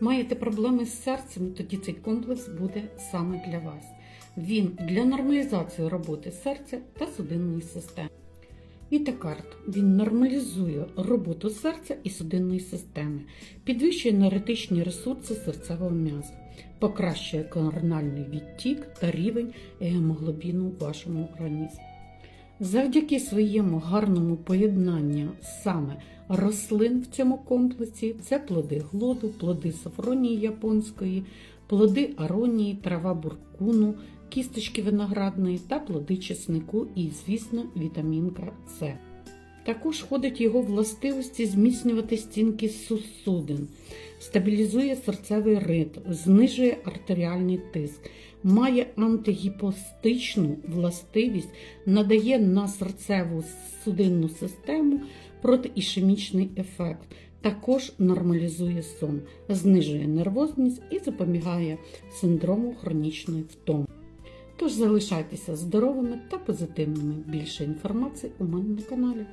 Маєте проблеми з серцем, тоді цей комплекс буде саме для вас. Він для нормалізації роботи серця та судинної системи. Вітакарт він нормалізує роботу серця і судинної системи, підвищує енергетичні ресурси серцевого м'яза, покращує корональний відтік та рівень гемоглобіну в вашому організмі. Завдяки своєму гарному поєднанню саме рослин в цьому комплексі це плоди глоду, плоди сафронії японської, плоди аронії, трава буркуну, кісточки виноградної та плоди чеснику і, звісно, вітамінка С. Також входить його властивості зміцнювати стінки судин, стабілізує серцевий ритм, знижує артеріальний тиск, має антигіпостичну властивість, надає на серцеву судинну систему протиішемічний ефект. Також нормалізує сон, знижує нервозність і запобігає синдрому хронічної втоми. Тож залишайтеся здоровими та позитивними. Більше інформації у мене на каналі.